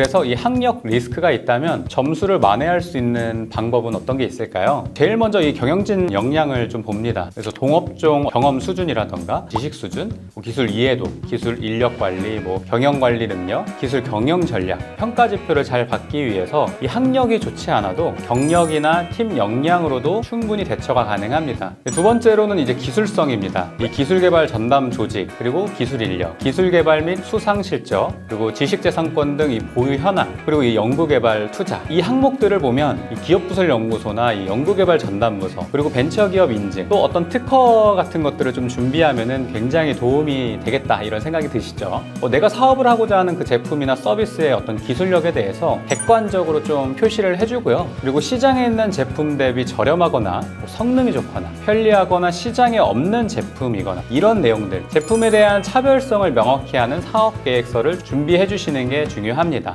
그래서 이 학력 리스크가 있다면 점수를 만회할 수 있는 방법은 어떤 게 있을까요? 제일 먼저 이 경영진 역량을 좀 봅니다. 그래서 동업종 경험 수준이라던가 지식 수준, 뭐 기술 이해도, 기술 인력 관리, 뭐 경영 관리 능력, 기술 경영 전략, 평가 지표를 잘 받기 위해서 이 학력이 좋지 않아도 경력이나 팀 역량으로도 충분히 대처가 가능합니다. 두 번째로는 이제 기술성입니다. 이 기술 개발 전담 조직, 그리고 기술 인력, 기술 개발 및 수상 실적, 그리고 지식 재산권 등 이 보유 현황, 그리고 이 연구개발 투자 이 항목들을 보면 이 기업부설 연구소나 이 연구개발 전담부서 그리고 벤처기업 인증 또 어떤 특허 같은 것들을 좀 준비하면은 굉장히 도움이 되겠다 이런 생각이 드시죠. 어, 내가 사업을 하고자 하는 그 제품이나 서비스의 어떤 기술력에 대해서 객관적으로 좀 표시를 해주고요. 그리고 시장에 있는 제품 대비 저렴하거나 뭐 성능이 좋거나 편리하거나 시장에 없는 제품이거나 이런 내용들 제품에 대한 차별성을 명확히 하는 사업 계획서를 준비해 주시는 게 중요합니다.